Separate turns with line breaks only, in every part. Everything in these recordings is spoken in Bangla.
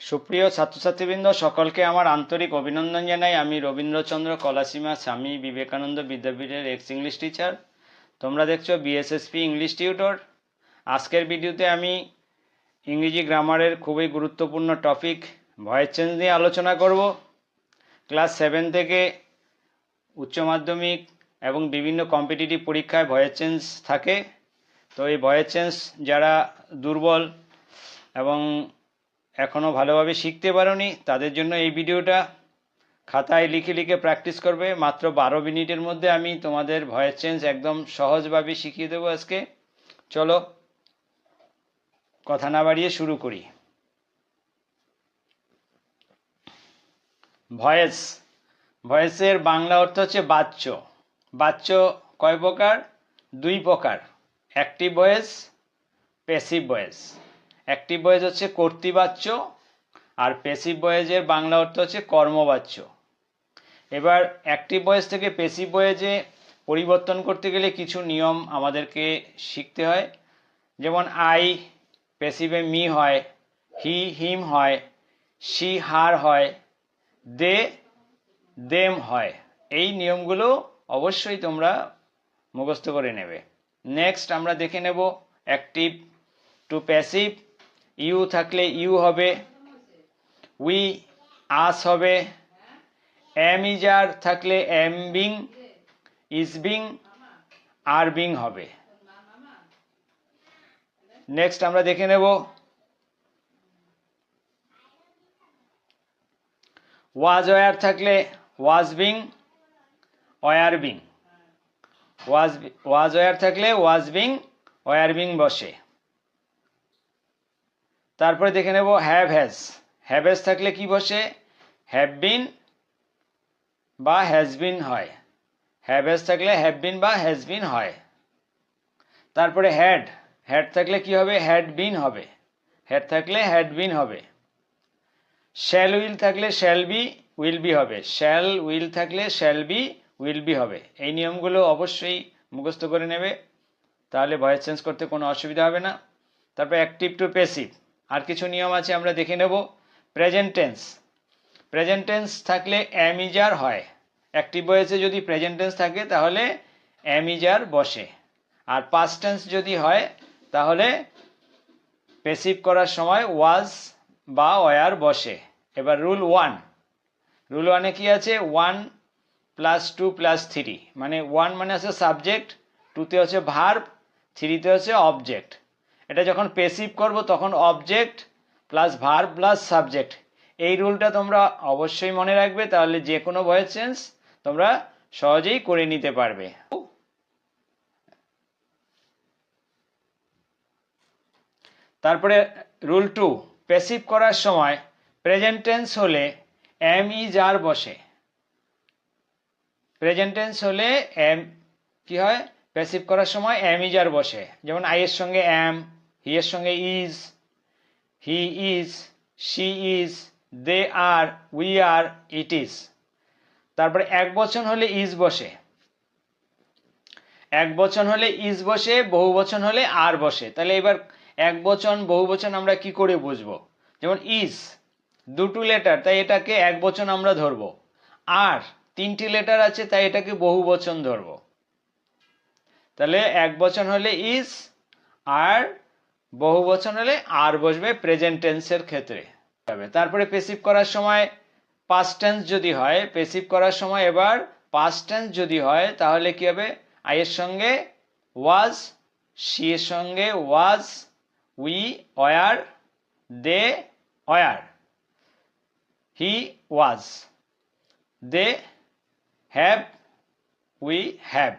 সুপ্রিয় ছাত্রছাত্রীবৃন্দ, সকলকে আমার আন্তরিক অভিনন্দন জানাই। আমি রবীন্দ্রচন্দ্র কলাসীমা, স্বামী বিবেকানন্দ বিদ্যাপীঠের এক্স ইংলিশ টিচার তোমরা দেখছ বিএসএসপি ইংলিশ টিউটর আজকের ভিডিওতে আমি ইংরেজি গ্রামারের খুবই গুরুত্বপূর্ণ টপিক ভয়েস চেঞ্জ নিয়ে আলোচনা করব। ক্লাস সেভেন থেকে উচ্চ মাধ্যমিক এবং বিভিন্ন কম্পিটিটিভ পরীক্ষায় ভয়েস চেঞ্জ থাকে। তো এই ভয়েস চেঞ্জ যারা দুর্বল এবং এখনও ভালোভাবে শিখতে পারোনি, তাদের জন্য এই ভিডিওটা খাতায় লিখে লিখে প্র্যাকটিস করবে। মাত্র বারো মিনিটের মধ্যে আমি তোমাদের ভয়েস চেঞ্জ একদম সহজভাবে শিখিয়ে দেবো আজকে। চলো, কথা না বাড়িয়ে শুরু করি। ভয়েস ভয়েসের বাংলা অর্থ হচ্ছে বাচ্য। বাচ্য কয় প্রকার? দুই প্রকার। Active voice passive voice active voice হচ্ছে কর্তৃবাচ্য আর প্যাসিভ ভয়েসের বাংলা অর্থ হচ্ছে কর্মবাচ্য। এবার অ্যাক্টিভ ভয়েস থেকে প্যাসিভ ভয়েসে পরিবর্তন করতে গেলে কিছু নিয়ম আমাদেরকে শিখতে হয়। যেমন আই প্যাসিভে মি হয় হি হিম হয় শি হার হয় দে দেম হয়। এই নিয়মগুলো অবশ্যই তোমরা মুখস্থ করে নেবে। নেক্সট আমরা দেখে নেব অ্যাক্টিভ টু প্যাসিভ ইউ থাকলে ইউ হবে, উই, আস হবে এম ইজ আর থাকলে am being is being, are being হবে। নেক্সট আমরা দেখে নেব। ওয়াজ ওয়ার থাকলে was being were being was was were থাকলে ওয়াজ বিং ওয়ার বিং বসে। তারপরে দেখে নেব হ্যাভ হ্যাজ হ্যাভ হ্যাজ থাকলে কি বসে? হ্যাভ বিন বা হ্যাজ বিন হয়। হ্যাভ হ্যাজ থাকলে হ্যাভ বিন বা হ্যাজ বিন হয়। তারপরে হ্যাড হ্যাড থাকলে কি হবে? হ্যাড বিন হবে। হ্যাড থাকলে হ্যাড বিন হবে। শ্যাল উইল থাকলে শ্যাল বি উইল বি হবে। শ্যাল উইল থাকলে শ্যাল বি উইল বি হবে। এই নিয়মগুলো অবশ্যই মুখস্থ করে নেবে। তাহলে ভয়েস চেঞ্জ করতে কোনো অসুবিধা হবে না। তারপর অ্যাক্টিভ টু প্যাসিভ আর কিছু নিয়ম আছে, আমরা দেখে নেব। প্রেজেন্ট টেন্স প্রেজেন্ট টেন্স থাকলে অ্যামিজার হয়। অ্যাক্টিভ ভয়েসে যদি প্রেজেন্ট টেন্স থাকে, তাহলে অ্যামিজার বসে। আর পাস্ট টেন্স যদি হয়, তাহলে পেসিভ করার সময় ওয়াজ বা ওয়ার বসে। এবার রুল ওয়ান রুল ওয়ানে কি আছে? One plus two plus three মানে ওয়ান মানে হচ্ছে সাবজেক্ট টুতে হচ্ছে ভার্ব থ্রিতে হচ্ছে অবজেক্ট এটা যখন পেসিভ করব তখন object plus verb plus subject এই রুলটা তোমরা অবশ্যই মনে রাখবে, তাহলে যে কোনো ভয়েস চেঞ্জ তোমরা সহজেই করে নিতে পারবে। তারপরে রুল টু প্যাসিভ করার সময় প্রেজেন্ট টেন্স হলে এম ইজ আর বসে। প্রেজেন্ট টেন্স হলে এম কি হয়? প্যাসিভ করার সময় এম ইজ আর বসে। যেমন আই এর সঙ্গে এম হি এর সঙ্গে is he is she is they are we are it is তারপরে এক বচন হলে ইজ বসে। এক বচন হলে ইজ বসে, বহু বচন হলে আর বসে। তাহলে এবার এক বচন, বহু বচন আমরা কি করে বুঝব? যেমন ইজ দুটো লেটার তাই এটাকে এক বচন আমরা ধরবো। আর তিনটি লেটার আছে, তাই এটাকে বহু বচন ধরবো। তাহলে এক বচন হলে ইজ আর বহু বচন হলে আর বসবে প্রেজেন্ট টেন্সের ক্ষেত্রে। তারপরে পেসিভ করার সময় পাস্ট টেন্স যদি হয় পেসিভ করার সময় এবার পাস্ট টেন্স যদি হয়, তাহলে কি হবে? আইয়ের সঙ্গে ওয়াজ সি এর সঙ্গে was we were they were he was they have we have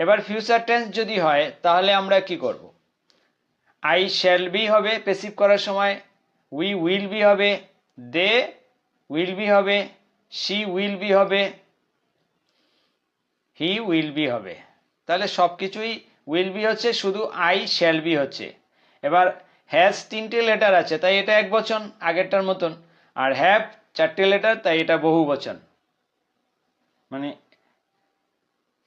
এবার ফিউচার টেন্স যদি হয়, তাহলে আমরা কি করব? আই শ্যাল বি হবে পেসিভ করার সময় উই উইল বি হবে দে উইল বি হবে শি উইল বি হবে হি উইল বি হবে। তাহলে সব কিছুই উইল বি হচ্ছে, শুধু আই শ্যাল বি হচ্ছে। এবার হ্যাজ তিনটে লেটার আছে, তাই এটা এক বচন, আগেরটার মতন। আর হ্যাভ চারটে লেটার তাই এটা বহু বচন। মানে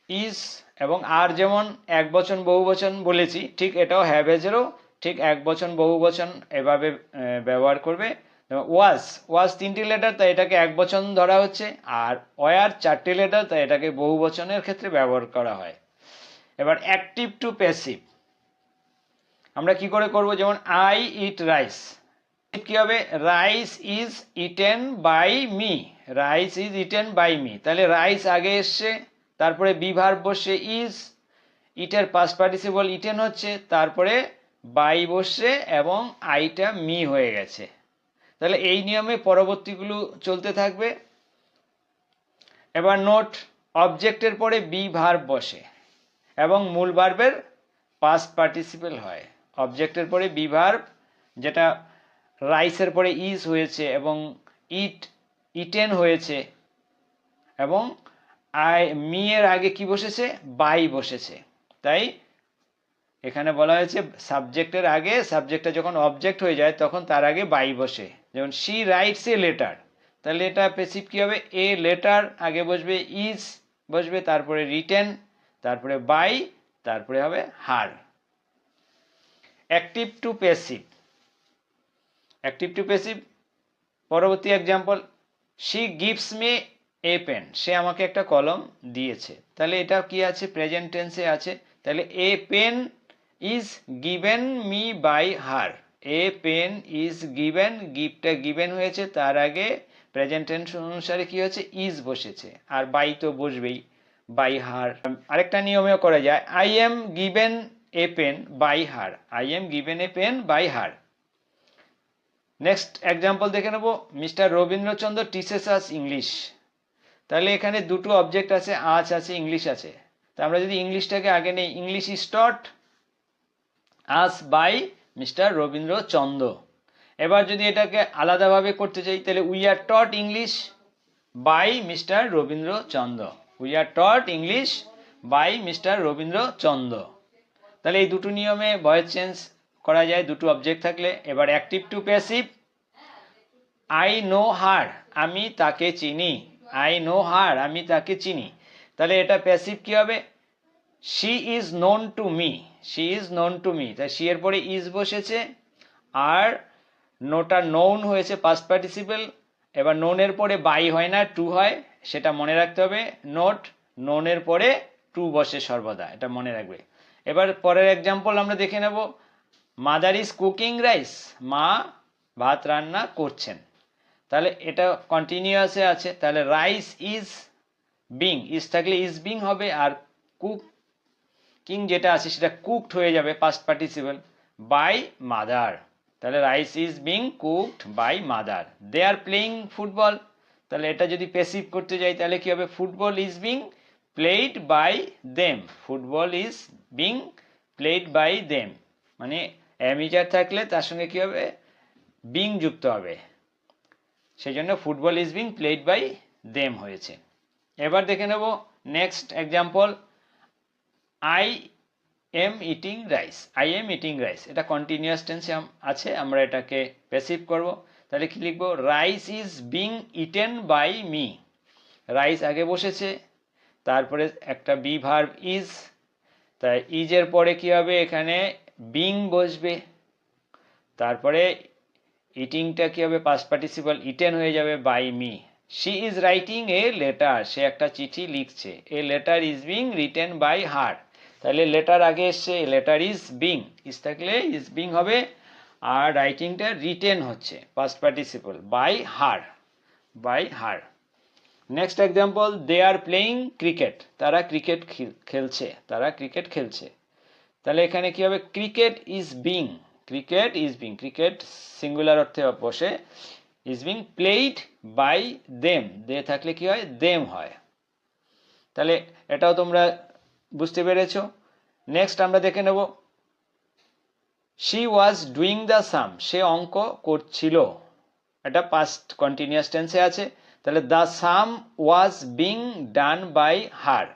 ইজ এবং আর যেমন এক বচন, বহু বচন বলেছি, ঠিক এটাও হ্যাভেজেরও ঠিক এক বচন, বহু বচন এভাবে ব্যবহার করবে। ওয়াজ ওয়াজ তিনটি লেটার তাই এটাকে এক বচন ধরা হচ্ছে। আর ওয়ার চারটি লেটার তাই এটাকে বহু বচনের ক্ষেত্রে ব্যবহার করা হয়। এবার অ্যাক্টিভ টু প্যাসিভ আমরা কি করে করব? যেমন আই ইট রাইস কি হবে? Rice is eaten by me rice is eaten by me তাহলে রাইস আগে এসছে, তারপরে বিভার বসে ইজ ইটের পাস্ট পার্টিসিপল ইটেন হচ্ছে, তারপরে বাই বসে এবং আইটা মি হয়ে গেছে। তাহলে এই নিয়মে পরবর্তীগুলো চলতে থাকবে। এবার নোট, অবজেক্টের পরে বি ভার্ব বসে এবং মূল ভার্বের পাস্ট পার্টিসিপেল হয়। অবজেক্টের পরে বি ভার্ব, যেটা রাইসের পরে ইজ হয়েছে এবং ইট ইটেন হয়েছে এবং আই, মি এর আগে কি বসেছে? বাই বসেছে। তাই এখানে বলা হয়েছে সাবজেক্টের আগে, সাবজেক্টটা যখন অবজেক্ট হয়ে যায়, তখন তার আগে বাই বসে। যেমন শি রাইটস এ লেটার তাহলে এটা পেসিভ কী হবে? এ লেটার আগে বসবে ইজ বসবে, তারপরে রিটেন তারপরে বাই তারপরে হবে her active to passive active to passive পরবর্তী example she gives me a pen সে আমাকে একটা কলম দিয়েছে। তাহলে এটা কি আছে? প্রেজেন্ট টেন্সে আছে। তাহলে a pen is given me by her a pen is given গিফটটা গিভেন হয়েছে, তার আগে প্রেজেন্ট অনুসারে কি হচ্ছে ইজ বসেছে। আর বাই তো বসবেই বাই হার আরেকটা নিয়মেও করা যায়। I am given a pen by her I am given a pen by her next example দেখে নেব। Mister Rabindrachandra teaches us English তাহলে এখানে দুটো অবজেক্ট আছে, আজ আছে ইংলিশ আছে। তা আমরা যদি ইংলিশটাকে আগে নেই English is taught us by mister Rabindrachandra এবার যদি এটাকে আলাদাভাবে করতে চাই, তাহলে we are taught English by mister Rabindrachandra we are taught English by mister Rabindrachandra তাহলে এই দুটো নিয়মে ভয়েস চেঞ্জ করা যায়, দুটো অবজেক্ট থাকলে। এবার active to passive I know her আমি তাকে চিনি। আই নো হার আমি তাকে চিনি। তাহলে এটা প্যাসিভ কি হবে? She is known to me she is known to me তাই শি এর পরে ইজ বসেছে, আর নোটা নোন হয়েছে পাস্ট পার্টিসিপেল এবার নোনের পরে বাই হয় না টু হয়, সেটা মনে রাখতে হবে। নোট নোনের পরে টু বসে সর্বদা, এটা মনে রাখবে। এবার পরের এক্সাম্পল আমরা দেখে নেব। মাদার ইজ কুকিং রাইস মা ভাত রান্না করছেন। তাহলে এটা কন্টিনিউয়াসে আছে, তাহলে রাইস ইজ বিং ইজ থাকলে ইজ বিং হবে, আর কুক কিং যেটা আছে সেটা কুকড হয়ে যাবে পাস্ট পার্টিসিপল বাই মাদার তাহলে rice is being cooked by mother they are playing football তাহলে এটা যদি পেসিভ করতে যাই, তাহলে কি হবে? Football is being played by them football is being played by them মানে অ্যামিজার থাকলে তার সঙ্গে কি হবে? বিং যুক্ত হবে। সেই জন্য football is being played by them হয়েছে। এবার দেখে নেব next example I am eating rice I am eating rice এটা কন্টিনিউয়াস টেন্সে আছে, আমরা এটাকে প্যাসিভ করব। তাহলে কি লিখব? Rice is being eaten by me rice আগে বসেছে, তারপরে একটা বি ভার্ব ইজ তাই ইজের পরে কি হবে? এখানে বিং বসবে। তারপরে ইটিংটা কি হবে? পাস্ট পার্টিসিপাল ইটেন হয়ে যাবে by me she is writing a letter সে একটা চিঠি লিখছে। A letter is being written by her তাহলে লেটার আগে এসছে লেটার ইজ বিং ইজ থাকলে ইজ বিং হবে, আর রাইটিংটা রিটেন হচ্ছে past participle by her by her next example they are playing cricket তারা ক্রিকেট খেলছে, তারা ক্রিকেট খেলছে। তাহলে এখানে কি হবে? Cricket is being cricket is being cricket singular অর্থে বসে is being played by them they থাকলে কি হয়? দেম হয়। তাহলে এটাও তোমরা বুঝতে পেরেছ? নেক্সট আমরা দেখে নেব। She was doing the sum সে অঙ্ক করছিল। এটা পাস্ট কন্টিনিউয়াস টেন্সে আছে। তাহলে the sum was being done by her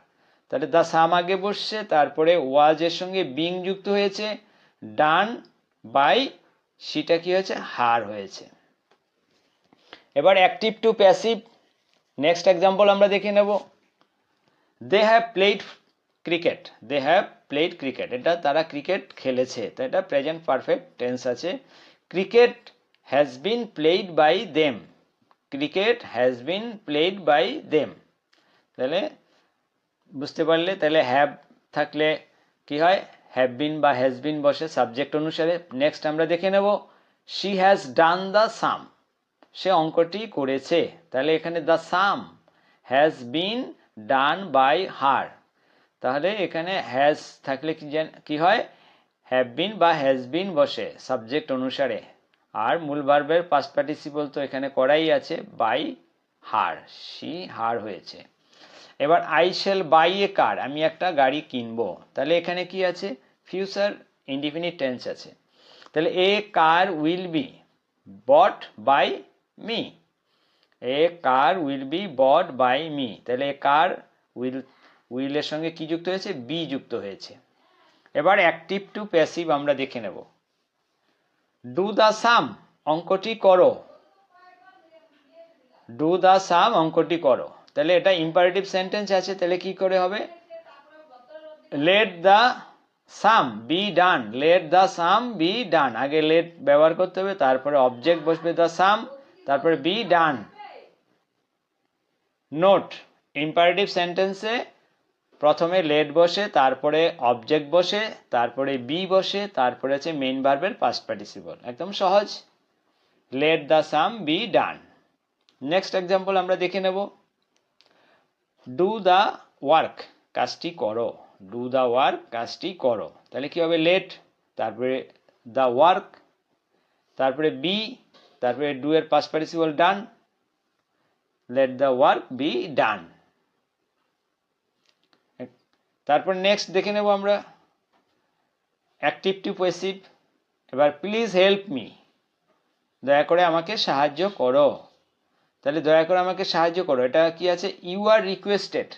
তাহলে দ্য সাম আগে বসছে, তারপরে ওয়াজের সঙ্গে বিং যুক্ত হয়েছে ডান বাই সেটা কি হয়েছে? হার হয়েছে। এবার active to passive next example আমরা দেখে নেব। They have played cricket they have played cricket এটা তারা ক্রিকেট খেলেছে। তো এটা প্রেজেন্ট পারফেক্ট টেন্স আছে। Cricket has been played by them cricket has been played by them তাহলে বুঝতে পারলে তাহলে হ্যাভ থাকলে কি হয়? হ্যাভ বিন বা হ্যাজ বিন বসে সাবজেক্ট অনুসারে। নেক্সট আমরা দেখে নেব। She has done the sum সে অঙ্কটি করেছে। তাহলে এখানে the sum has been done by her তাহলে এখানে হ্যাজ থাকলে কি কি হয়? হ্যাভ বিন বা হ্যাজ বিন বসে সাবজেক্ট অনুসারে। আর মূল বার্বের পাস্ট পার্টিসিপল তো এখানে করাই আছে বাই হার সি হার হয়েছে। এবার I shall buy a car আমি একটা গাড়ি কিনবো। তাহলে এখানে কি আছে? ফিউচার ইনডিফিনিট টেন্স আছে। তাহলে a car will be bought by me a car will be bought by me তাহলে এ কার উইল উইলের সঙ্গে কি যুক্ত হয়েছে? বি যুক্ত হয়েছে। এবার অ্যাক্টিভ টু প্যাসিভ আমরা দেখে নেব। ডু দ্য সাম অঙ্কটি করো। ডু দ্য সাম অঙ্কটি করো। তাহলে এটা ইম্পারেটিভ সেন্টেন্স আছে, তাহলে কি করে হবে? Let the sum be done let the sum be done আগে লেট ব্যবহার করতে হবে, তারপরে অবজেক্ট বসবে দ্য সাম তারপরে বি ডান নোট ইম্পারেটিভ সেন্টেন্সে প্রথমে লেট বসে, তারপরে অবজেক্ট বসে, তারপরে বি বসে, তারপরে আছে মেইন ভার্বের পাস্ট পার্টিসিপল একদম সহজ। Let the sum be done next example আমরা দেখে নেব। ডু দ্য ওয়ার্ক কাজটি করো। ডু দ্য ওয়ার্ক কাজটি করো। তাহলে কি হবে? লেট তারপরে দ্য ওয়ার্ক তারপরে বি তারপরে ডু এর past participle done let the work be done তারপর নেক্সট দেখে নেব আমরা অ্যাক্টিভ টু এবার প্লিজ হেল্প মি দয়া করে আমাকে সাহায্য করো। তাহলে দয়া করে আমাকে সাহায্য করো। এটা কি আছে? ইউ আর রিকোয়েস্টেড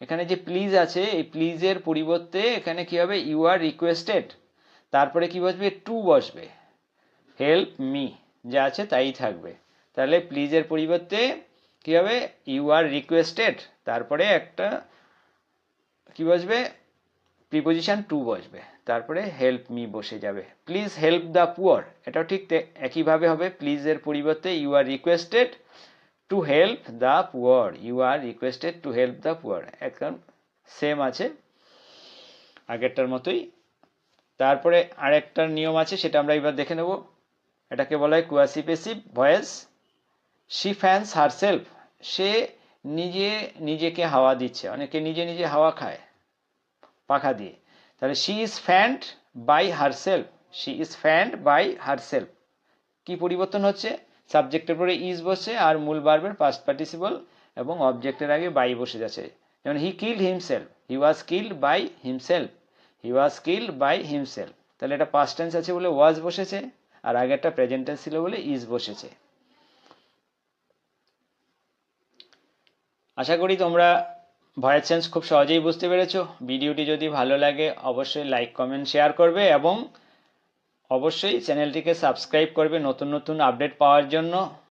এখানে যে প্লিজ আছে, এই প্লিজের পরিবর্তে এখানে কি হবে? ইউ আর রিকোয়েস্টেড তারপরে কি বসবে? টু বসবে। হেল্প মি যা আছে তাই থাকবে। তাহলে প্লিজের পরিবর্তে কি হবে? ইউ আর রিকোয়েস্টেড তারপরে একটা কি বসবে? প্রিপোজিশন টু বসবে। তারপরে হেল্প মি বসে যাবে। প্লিজ হেল্প দ্য পুয়ার এটাও ঠিক একইভাবে হবে। প্লিজের পরিবর্তে you are requested to help the poor you are requested to help the poor একদম সেম আছে। আগেরটার মতোই। তারপরে আরেকটা নিয়ম আছে, সেটা আমরা এবার দেখে নেব। এটাকে বলা হয় quasi passive voice she fans herself সে নিজে, নিজেকে হাওয়া দিচ্ছে। অনেকে নিজে নিজে হাওয়া খায়। পাখা দিয়ে। তাহলে she is fanned by herself she is fanned by herself কি পরিবর্তন হচ্ছে? সাবজেক্টের পরে ইজ বসে আর মূল বার্বের পাস্ট পার্টিসিপল এবং অবজেক্টের আগে বাই বসে যাচ্ছে। যেমন he killed himself he was killed by himself he was killed by himself তাহলে এটা পাস্ট টেন্স আছে বলে ওয়াজ বসেছে আর আগেরটা প্রেজেন্ট টেন্স ছিল বলে ইজ বসেছে। আশা করি তোমরা ভয়েস চেঞ্জ খুব সহজেই বুঝতে পেরেছ। ভিডিওটি যদি ভালো লাগে, অবশ্যই লাইক, কমেন্ট, শেয়ার করবে এবং অবশ্যই চ্যানেলটিকে সাবস্ক্রাইব করবে নতুন নতুন আপডেট পাওয়ার জন্য।